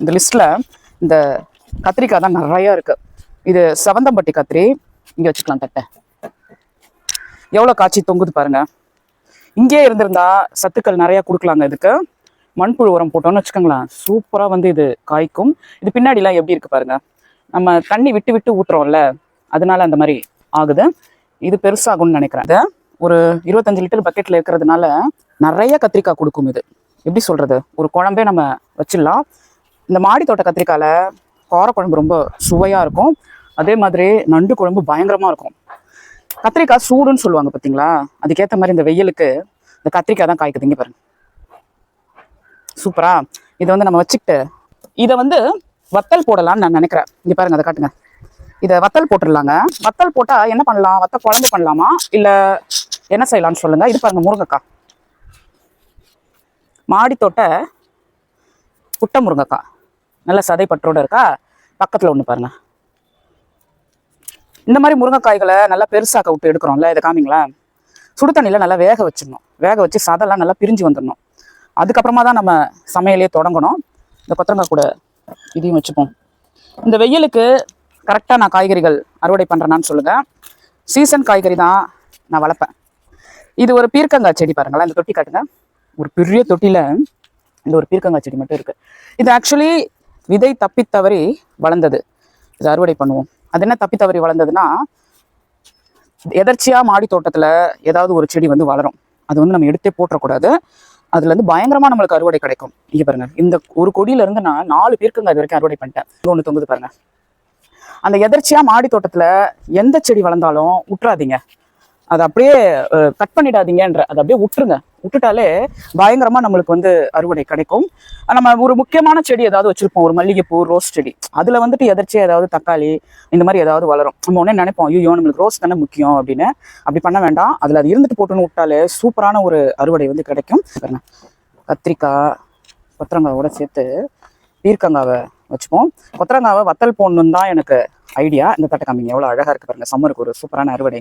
இந்த லிஸ்ட்ல இந்த கத்திரிக்காய் தான் நிறைய இருக்கு. இது செவந்தம்பட்டி கத்திரி. இங்க வச்சுக்கலாம் தட்டை. எவ்வளவு காய்ச்சி தொங்குது பாருங்க. இங்கே இருந்திருந்தா சத்துக்கள் நிறைய கொடுக்கலாங்க இதுக்கு. மண்புழு உரம் போட்டோம்னு வச்சுக்கோங்களேன். சூப்பரா வந்து இது காய்க்கும். இது பின்னாடிலாம் எப்படி இருக்கு பாருங்க. நம்ம தண்ணி விட்டு விட்டு ஊற்றுறோம்ல அதனால அந்த மாதிரி ஆகுது. இது பெருசாகும்னு நினைக்கிறேன். இது ஒரு இருபத்தஞ்சு லிட்டர் பக்கெட்ல இருக்கிறதுனால நிறைய கத்திரிக்காய் கொடுக்கும் இது. எப்படி சொல்றது? ஒரு குழம்பே நம்ம வச்சிடலாம். இந்த மாடி தோட்ட கத்திரிக்காயில குழம்பு ரொம்ப சுவையாக இருக்கும். அதே மாதிரி நண்டு குழம்பு பயங்கரமாக இருக்கும். கத்திரிக்காய் சூடுன்னு சொல்லுவாங்க பார்த்தீங்களா அதுக்கேற்ற மாதிரி இந்த வெயிலுக்கு இந்த கத்திரிக்காய் தான் காய்க்குது. இங்கே பாருங்க. சூப்பரா? இதை வந்து நம்ம வச்சுக்கிட்டு இதை வந்து வத்தல் போடலாம்னு நான் நினைக்கிறேன். இங்கே பாருங்க அதை காட்டுங்க. இதை வத்தல் போட்டுடலாங்க. வத்தல் போட்டால் என்ன பண்ணலாம்? வத்தல் குழம்பு பண்ணலாமா? இல்லை என்ன செய்யலாம்னு சொல்லுங்க. இது பாருங்க முருங்கக்காய். மாடித்தோட்ட தோட்ட புட்ட முருங்கக்காய். நல்ல சதை பற்றோடு இருக்கா? பக்கத்தில் ஒன்று பாருங்க. இந்த மாதிரி முருங்கைக்காய்களை நல்லா பெருசாக விட்டு எடுக்கிறோம்ல இதை காமிங்களேன் சுடு தண்ணியில் நல்லா வேக வச்சிடணும். வேக வச்சு சதெல்லாம் நல்லா பிரிஞ்சு வந்துடணும். அதுக்கப்புறமா தான் நம்ம சமையலே தொடங்கணும். இந்த கொத்தரங்காய் கூட இதையும் வச்சுப்போம். இந்த வெயிலுக்கு கரெக்டாக நான் காய்கறிகள் அறுவடை பண்ணுறேனான்னு சொல்லுங்கள் சீசன் காய்கறி தான் நான் வளர்ப்பேன். இது ஒரு பீர்க்கங்காய் செடி பாருங்களேன் இந்த தொட்டி காட்டுங்க. ஒரு பெரிய தொட்டியில் இந்த ஒரு பீர்க்கங்காய் செடி மட்டும் இருக்குது இது ஆக்சுவலி விதை தப்பித்தவறி வளர்ந்தது. இது அறுவடை பண்ணுவோம். அது என்ன தப்பித்தவறி வளர்ந்ததுன்னா எதர்ச்சியாக மாடி தோட்டத்துல ஏதாவது ஒரு செடி வந்து வளரும். அது வந்து நம்ம எடுத்தே போட்டுறக்கூடாது. அதுல இருந்து பயங்கரமா நம்மளுக்கு அறுவடை கிடைக்கும். இங்க பாருங்க. இந்த ஒரு கொடியில இருந்து நான் நாலு பேருக்கு அது வரைக்கும் அறுவடை பண்ணிட்டேன். இங்க ஒண்ணு தொங்குது பாருங்க. அந்த எதர்ச்சியா மாடி தோட்டத்துல எந்த செடி வளர்ந்தாலும் விட்டுறாதீங்க அதை அப்படியே கட் பண்ணிடாதீங்கன்ற அதை அப்படியே விட்டுருங்க. விட்டுட்டாலே பயங்கரமாக நம்மளுக்கு வந்து அறுவடை கிடைக்கும். நம்ம ஒரு முக்கியமான செடி ஏதாவது வச்சுருப்போம். ஒரு மல்லிகைப்பூ ரோஸ் செடி. அதில் வந்துட்டு எதர்ச்சியா ஏதாவது தக்காளி இந்த மாதிரி ஏதாவது வளரும். நம்ம உடனே நினைப்போம் ஐயோ நம்மளுக்கு ரோஸ் தானே முக்கியம் அப்படின்னு. அப்படி பண்ண வேண்டாம். அதில் அது இருந்துட்டு போட்டுன்னு விட்டாலே சூப்பரான ஒரு அறுவடை வந்து கிடைக்கும். பாருங்க. கத்திரிக்காய் கொத்தரங்காயோட சேர்த்து பீர்க்கங்காவை வச்சுப்போம். கொத்தரங்காவை வத்தல் போடணுன்னு தான் எனக்கு ஐடியா. இந்த தட்டை காமிங்க. எவ்வளோ அழகாக இருக்கு பாருங்க. சம்மருக்கு ஒரு சூப்பரான அறுவடை.